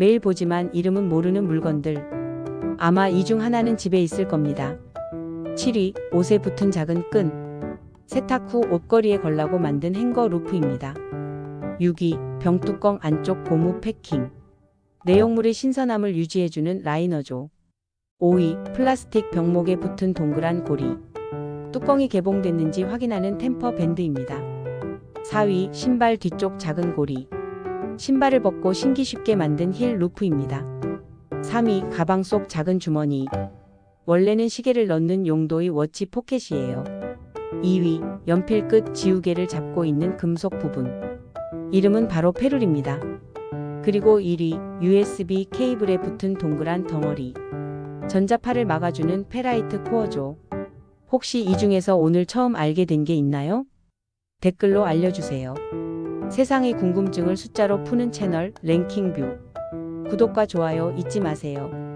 매일 보지만 이름은 모르는 물건들. 아마 이 중 하나는 집에 있을 겁니다. 7위, 옷에 붙은 작은 끈. 세탁 후 옷걸이에 걸라고 만든 행거 루프입니다. 6위, 병뚜껑 안쪽 고무 패킹. 내용물의 신선함을 유지해주는 라이너죠. 5위, 플라스틱 병목에 붙은 동그란 고리. 뚜껑이 개봉됐는지 확인하는 템퍼 밴드입니다. 4위, 신발 뒤쪽 작은 고리. 신발을 벗고 신기 쉽게 만든 힐 루프입니다. 3위, 가방 속 작은 주머니. 원래는 시계를 넣는 용도의 워치 포켓이에요. 2위, 연필 끝 지우개를 잡고 있는 금속 부분. 이름은 바로 페룰입니다. 그리고 1위, USB 케이블에 붙은 동그란 덩어리. 전자파를 막아주는 페라이트 코어죠. 혹시 이 중에서 오늘 처음 알게 된 게 있나요? 댓글로 알려주세요. 세상의 궁금증을 숫자로 푸는 채널 랭킹뷰. 구독과 좋아요 잊지 마세요.